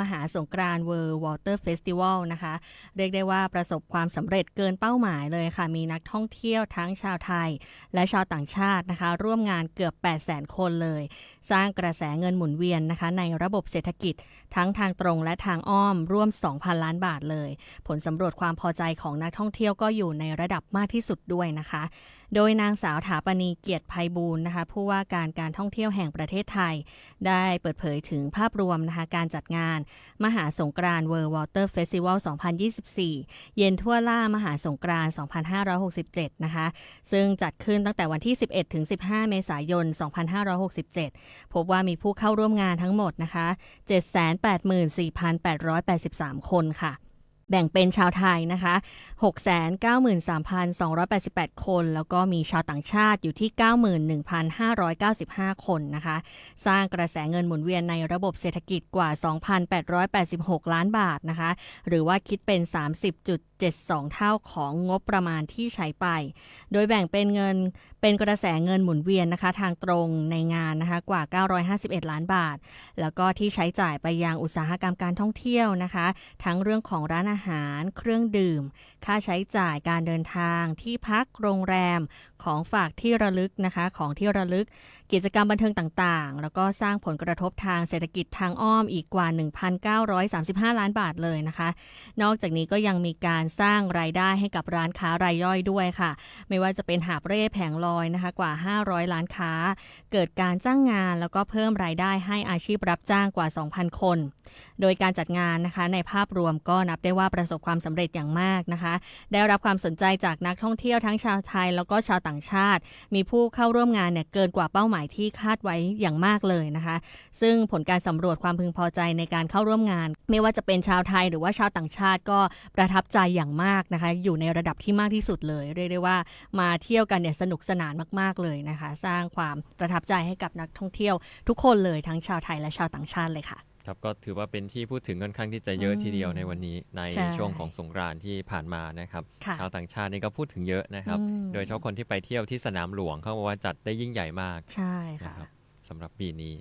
มหาสงกรานต์เวิร์วอเตอร์เฟสติวัลนะคะ เรียกได้ว่าประสบความสำเร็จเกินเป้าหมายเลยค่ะ มีนักท่องเที่ยวทั้งชาวไทย และชาวต่างชาตินะคะ ร่วมงานเกือบ 8 0 0 0 0 0คนเลย สร้างกระแสเงินหมุนเวียนนะคะ ในระบบเศรษฐกิจทั้งทางตรงและทางอ้อมร่วม 2,000 ล้านบาทเลย ผลสำรวจความพอใจของนักท่องเที่ยวก็อยู่ในระดับมากที่สุดด้วยนะคะ โดยนางสาวถาปณีเกียรติภัยบูลย์นะคะผู้ว่าการการท่องเที่ยวแห่งประเทศไทย ได้เปิดเผยถึงภาพรวมนะคะการจัดงาน มหาสงกรานต์เวิร์วอเตอร์เฟสติวัล 2024 เย็นทั่วล่ามหาสงกรานต์ 2567 นะคะ ซึ่งจัดขึ้นตั้งแต่วันที่ 11 ถึง 15 เมษายน 2567 พบว่ามีผู้เข้าร่วมงานทั้งหมดนะคะ 784,883 คนค่ะ แบ่งเป็นชาวไทยนะคะ 693,288 คน แล้วก็มีชาวต่างชาติอยู่ที่ 91,595 คนนะคะ สร้างกระแสเงินหมุนเวียนในระบบเศรษฐกิจกว่า 2,886 ล้านบาทนะคะ หรือว่าคิดเป็น 72 เท่าของงบประมาณที่ใช้ไป โดยแบ่งเป็นเงินเป็นกระแสเงินหมุนเวียนนะคะ ทางตรงในงานนะคะกว่า 951 ล้านบาท แล้วก็ที่ใช้จ่ายไปยังอุตสาหกรรมการท่องเที่ยวนะคะ ทั้งเรื่องของร้านอาหาร เครื่องดื่ม ค่าใช้จ่ายการเดินทางที่พักโรงแรมของฝากที่ระลึกนะคะของที่ระลึก กิจกรรมบันเทิงต่างๆ แล้วก็สร้างผลกระทบทางเศรษฐกิจทางอ้อมอีกกว่า 1,935 ล้านบาทเลยนะคะ นอกจากนี้ก็ยังมีการสร้างรายได้ให้กับร้านค้ารายย่อยด้วยค่ะ ไม่ว่าจะเป็นหาบเร่แผงลอยนะคะกว่า 500 ล้านค้า เกิดการจ้างงานแล้วก็เพิ่มรายได้ให้อาชีพรับจ้างกว่า 2,000 คน โดยการจัดงานนะคะในภาพรวมก็นับได้ว่าประสบความสำเร็จอย่างมากนะคะ ได้รับความสนใจจากนักท่องเที่ยวทั้งชาวไทย แล้วก็ชาวต่างชาติ มีผู้เข้าร่วมงานเนี่ยเกินกว่าเป้าหมายที่คาดไว้อย่างมากเลยนะคะ ซึ่งผลการสำรวจความพึงพอใจในการเข้าร่วมงาน ไม่ว่าจะเป็นชาวไทยหรือว่าชาวต่างชาติก็ประทับใจอย่างมากนะคะ อยู่ในระดับที่มากที่สุดเลยเรียกได้ว่ามาเที่ยวกันเนี่ยสนุกสนานมากๆเลยนะคะ สร้างความประทับใจให้กับนักท่องเที่ยวทุกคนเลยทั้งชาวไทยและชาวต่างชาติเลยค่ะ ครับก็ถือว่าเป็นที่พูดถึงค่อนข้างที่จะเยอะอืมทีเดียวในวันนี้ในใช่ช่วงของสงกรานต์ที่ผ่านมานะครับค่ะ ชาวต่างชาตินี่ก็พูดถึงเยอะนะครับ อืมโดยเฉพาะคนที่ไปเที่ยวที่สนามหลวงเขาบอกว่าจัดได้ยิ่งใหญ่มากใช่นะค่ะ ครับสำหรับปีนี้